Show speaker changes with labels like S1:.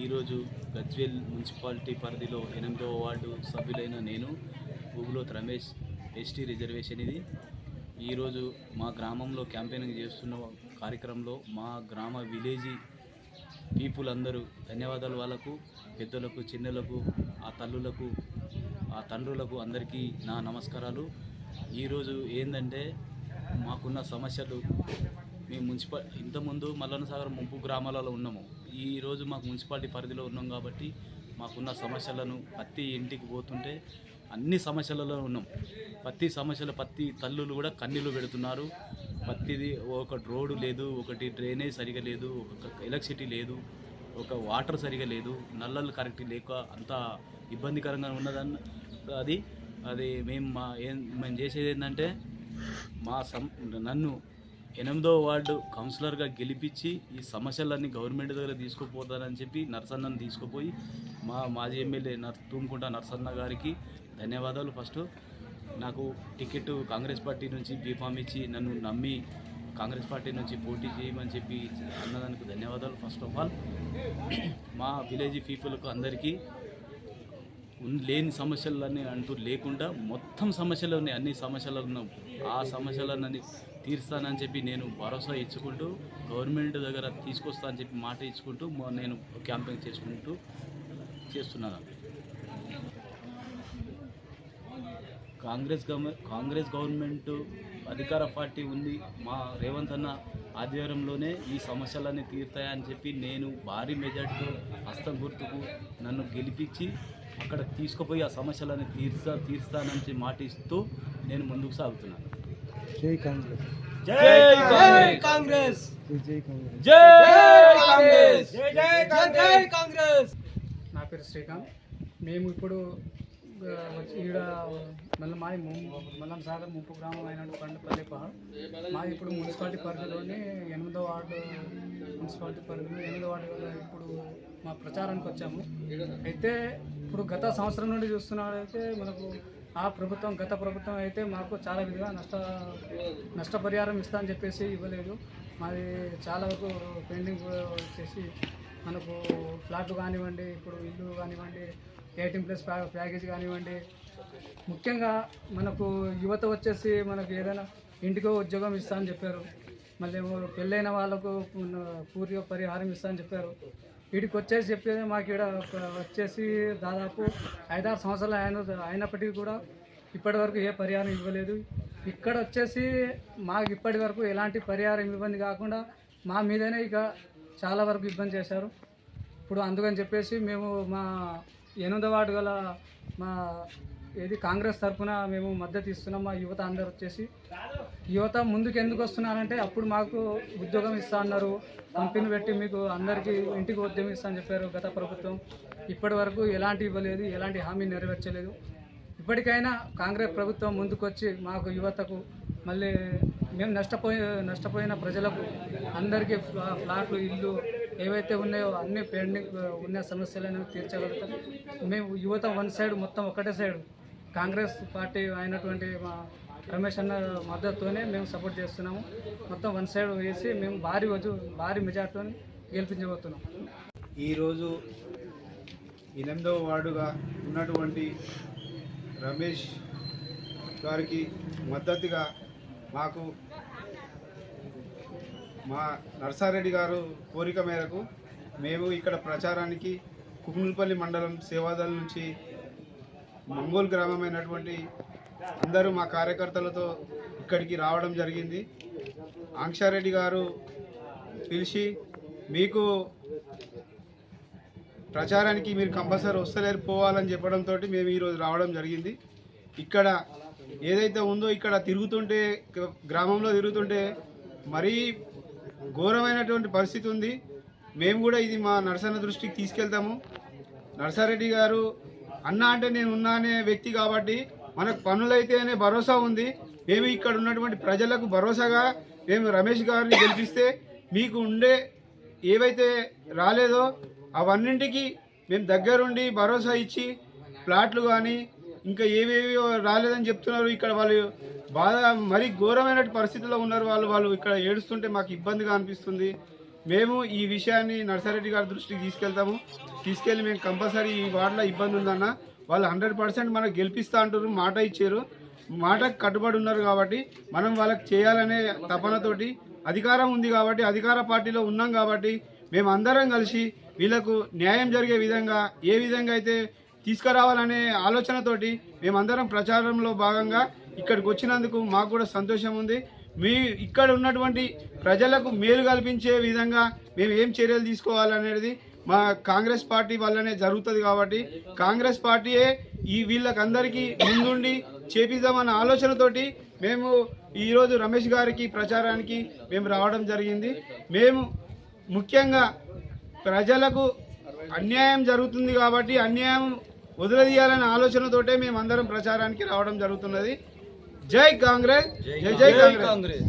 S1: ఈరోజు గజ్వేల్ మున్సిపాలిటీ పరిధిలో ఎనిమిదవ వార్డు సభ్యులైన నేను గూగులోత్ రమేష్ ఎస్టీ రిజర్వేషన్ ఇది. ఈరోజు మా గ్రామంలో క్యాంపెయినింగ్ చేస్తున్న కార్యక్రమంలో మా గ్రామ విలేజీ పీపుల్ అందరూ ధన్యవాదాలు వాళ్ళకు పెద్దలకు చిన్నలకు ఆ తల్లులకు ఆ తండ్రులకు అందరికీ నా నమస్కారాలు. ఈరోజు ఏంటంటే మాకున్న సమస్యలు మేము మున్సిపల్ ఇంతకుముందు మల్లన్నసాగర్ ముంపు గ్రామాలలో ఉన్నాము. ఈరోజు మాకు మున్సిపాలిటీ పరిధిలో ఉన్నాం కాబట్టి మాకున్న సమస్యలను ప్రతి ఇంటికి పోతుంటే అన్ని సమస్యలలో ఉన్నాం. ప్రతి సమస్యలు ప్రతి తల్లులు కూడా కన్నీళ్ళు పెడుతున్నారు. ప్రతిది ఒక రోడ్డు లేదు ఒకటి డ్రైనేజ్ సరిగా లేదు ఒక ఎలక్ట్రిసిటీ లేదు ఒక వాటర్ సరిగా లేదు నల్లలు కరెక్ట్ లేక అంత ఇబ్బందికరంగా ఉన్నదన్న అది అది మేము మా ఏం మేము చేసేది ఏంటంటే మా సం నన్ను ఎనిమిదో వార్డు కౌన్సిలర్గా గెలిపించి ఈ సమస్యలన్నీ గవర్నమెంట్ దగ్గర తీసుకుపోతానని చెప్పి నర్సన్నను తీసుకుపోయి మా మాజీ ఎమ్మెల్యే నర్ తూముకుంట నర్సన్న గారికి ధన్యవాదాలు. ఫస్ట్ నాకు టికెట్ కాంగ్రెస్ పార్టీ నుంచి బీఫామ్ ఇచ్చి నన్ను నమ్మి కాంగ్రెస్ పార్టీ నుంచి పోటీ చేయమని చెప్పి అన్నదానికి ధన్యవాదాలు. ఫస్ట్ ఆఫ్ ఆల్ మా విలేజ్ పీపుల్కు అందరికీ ఉన్- లేని సమస్యలన్నీ అంటూ లేకుండా మొత్తం సమస్యలు ఉన్నాయి అన్ని సమస్యలు ఉన్నాం ఆ సమస్యలన్నీ తీరుస్తానని చెప్పి నేను భరోసా ఇచ్చుకుంటూ గవర్నమెంట్ దగ్గర తీసుకొస్తా అని చెప్పి మాట ఇచ్చుకుంటూ నేను క్యాంపెయిన్ చేసుకుంటూ చేస్తున్నాను. కాంగ్రెస్ గవర్నమెంట్ కాంగ్రెస్ గవర్నమెంట్ అధికార పార్టీ ఉంది. మా రేవంత్ అన్న ఆధ్వర్యంలోనే ఈ సమస్యలన్నీ తీరుతాయని చెప్పి నేను భారీ మెజార్టీతో హస్తం గుర్తుకు నన్ను గెలిపించి అక్కడ తీసుకుపోయి ఆ సమస్యలన్నీ తీర్చా తీరుస్తానని మాట ఇస్తూ నేను ముందుకు సాగుతున్నాను.
S2: జై కాంగ్రెస్.
S1: జై కాంగ్రెస్.
S2: జై కాంగ్రెస్.
S1: జై కాంగ్రెస్.
S3: నా పేరు శ్రీకాంత్. మేము ఇప్పుడు వచ్చి ఈడ మళ్ళీ మాది మల్లం సాగర్ ముంపు గ్రామం అయినట్టు పండుపల్లి పహాడ్ మాది ఇప్పుడు మున్సిపాలిటీ పరిధిలోని ఎనిమిదో వార్డు మున్సిపాలిటీ పరిధిలో ఎనిమిదో వార్డు ఇప్పుడు మా ప్రచారానికి వచ్చాము. అయితే ఇప్పుడు గత సంవత్సరం నుండి చూస్తున్నట్లయితే మనకు ఆ ప్రభుత్వం గత ప్రభుత్వం అయితే మాకు చాలా విధంగా నష్ట నష్టపరిహారం ఇస్తా అని చెప్పేసి ఇవ్వలేదు. మాది చాలా వరకు పెండింగ్ వచ్చేసి మనకు ఫ్లాట్ కానివ్వండి ఇప్పుడు ఇల్లు కానివ్వండి ఎయిటీన్ ప్లస్ ప్యా ప్యాకేజ్ కానివ్వండి. ముఖ్యంగా మనకు యువత వచ్చేసి మనకు ఏదైనా ఇంటికో ఉద్యోగం ఇస్తా అని చెప్పారు. మళ్ళీ పెళ్ళైన వాళ్ళకు పూర్తిగా పరిహారం ఇస్తా అని చెప్పారు. వీడికి వచ్చేసి చెప్పేది మాకు ఇక్కడ వచ్చేసి దాదాపు ఐదారు సంవత్సరాలు అయిన అయినప్పటికీ కూడా ఇప్పటి వరకు ఏ పరిహారం ఇవ్వలేదు. ఇక్కడ వచ్చేసి మాకు ఇప్పటి వరకు ఎలాంటి పరిహారం ఇబ్బంది కాకుండా మా మీదనే ఇక చాలా వరకు ఇబ్బంది చేశారు. ఇప్పుడు అందుకని చెప్పేసి మేము మా ఎనిమిదో వార్డు గల మా ఏది కాంగ్రెస్ తరఫున మేము మద్దతు ఇస్తున్నాం మా యువత అందరు వచ్చేసి. యువత ముందుకు ఎందుకు వస్తున్నారంటే అప్పుడు మాకు ఉద్యోగం ఇస్తా అన్నారు. కంపెనీ పెట్టి మీకు అందరికీ ఇంటికి ఉద్యోగం ఇస్తా అని చెప్పారు గత ప్రభుత్వం. ఇప్పటి వరకు ఎలాంటి ఇవ్వలేదు ఎలాంటి హామీ నెరవేర్చలేదు. ఇప్పటికైనా కాంగ్రెస్ ప్రభుత్వం ముందుకొచ్చి మాకు యువతకు మళ్ళీ మేము నష్టపోయి నష్టపోయిన ప్రజలకు అందరికీ ఫ్లాట్లు ఇల్లు ఏవైతే ఉన్నాయో అన్ని పెండింగ్ ఉన్న సమస్యలను తీర్చగలుగుతాం. మేము యువత వన్ సైడ్ మొత్తం ఒకటే సైడ్. కాంగ్రెస్ పార్టీ అయినటువంటి మా రమేష్ అన్న మద్దతుతోనే మేము సపోర్ట్ చేస్తున్నాము. మొత్తం వన్ సైడ్ వేసి మేము భారీ రోజు భారీ మెజార్టీతో గెలిపించబోతున్నాం.
S4: ఈరోజు ఎనిమిదవ వార్డుగా ఉన్నటువంటి రమేష్ గారికి మద్దతుగా మాకు మా నర్సారెడ్డి గారు కోరిక మేరకు మేము ఇక్కడ ప్రచారానికి కుకునుపల్లి మండలం సేవాదళ నుంచి మంగోల్ గ్రామమైనటువంటి అందరూ మా కార్యకర్తలతో ఇక్కడికి రావడం జరిగింది. ఆంక్షారెడ్డి గారు పిలిచి మీకు ప్రచారానికి మీరు కంపల్సరీ వస్తలేరు పోవాలని చెప్పడంతో మేము ఈరోజు రావడం జరిగింది. ఇక్కడ ఏదైతే ఉందో ఇక్కడ తిరుగుతుంటే గ- గ్రామంలో తిరుగుతుంటే మరీ ఘోరమైనటువంటి పరిస్థితి ఉంది. మేము కూడా ఇది మా నరసన్న దృష్టికి తీసుకెళ్తాము. నర్సారెడ్డి గారు అన్న అంటే నేను ఉన్నా అనే వ్యక్తి కాబట్టి మనకు పనులైతే అనే భరోసా ఉంది. మేము ఇక్కడ ఉన్నటువంటి ప్రజలకు భరోసాగా మేము రమేష్ గారిని గెలిపిస్తే మీకు ఉండే ఏవైతే రాలేదో అవన్నింటికి మేము దగ్గరుండి భరోసా ఇచ్చి ప్లాట్లు కానీ ఇంకా ఏవేవి రాలేదని చెప్తున్నారు. ఇక్కడ వాళ్ళు బాధ మరీ ఘోరమైన పరిస్థితిలో ఉన్నారు వాళ్ళు. వాళ్ళు ఇక్కడ ఏడుస్తుంటే మాకు ఇబ్బందిగా అనిపిస్తుంది. మేము ఈ విషయాన్ని నర్సారెడ్డి గారి దృష్టికి తీసుకెళ్తాము. తీసుకెళ్ళి మేము కంపల్సరీ ఈ వార్డులో ఇబ్బంది ఉందన్న వాళ్ళు హండ్రెడ్ పర్సెంట్ మనకు గెలిపిస్తా అంటారు మాట ఇచ్చారు. మాటకు కట్టుబడి ఉన్నారు కాబట్టి మనం వాళ్ళకి చేయాలనే తపనతోటి అధికారం ఉంది కాబట్టి అధికార పార్టీలో ఉన్నాం కాబట్టి మేము అందరం కలిసి వీళ్ళకు న్యాయం జరిగే విధంగా ఏ విధంగా అయితే తీసుకురావాలనే ఆలోచనతోటి మేమందరం ప్రచారంలో భాగంగా ఇక్కడికి వచ్చినందుకు మాకు కూడా సంతోషం ఉంది. మీ ఇక్కడ ఉన్నటువంటి ప్రజలకు మేలు కల్పించే విధంగా మేము ఏం చర్యలు తీసుకోవాలనేది మా కాంగ్రెస్ పార్టీ వల్లనే జరుగుతుంది కాబట్టి కాంగ్రెస్ పార్టీయే ఈ వీళ్ళకందరికీ ముందుండి చేపిద్దామన్న ఆలోచనతోటి మేము ఈరోజు రమేష్ గారికి ప్రచారానికి మేము రావడం జరిగింది. మేము ముఖ్యంగా ప్రజలకు అన్యాయం జరుగుతుంది కాబట్టి అన్యాయం వదిలేయాలనే ఆలోచనతోటే మేము అందరం ప్రచారానికి రావడం జరుగుతున్నది. జై కాంగ్రెస్. జై జై కాంగ్రెస్.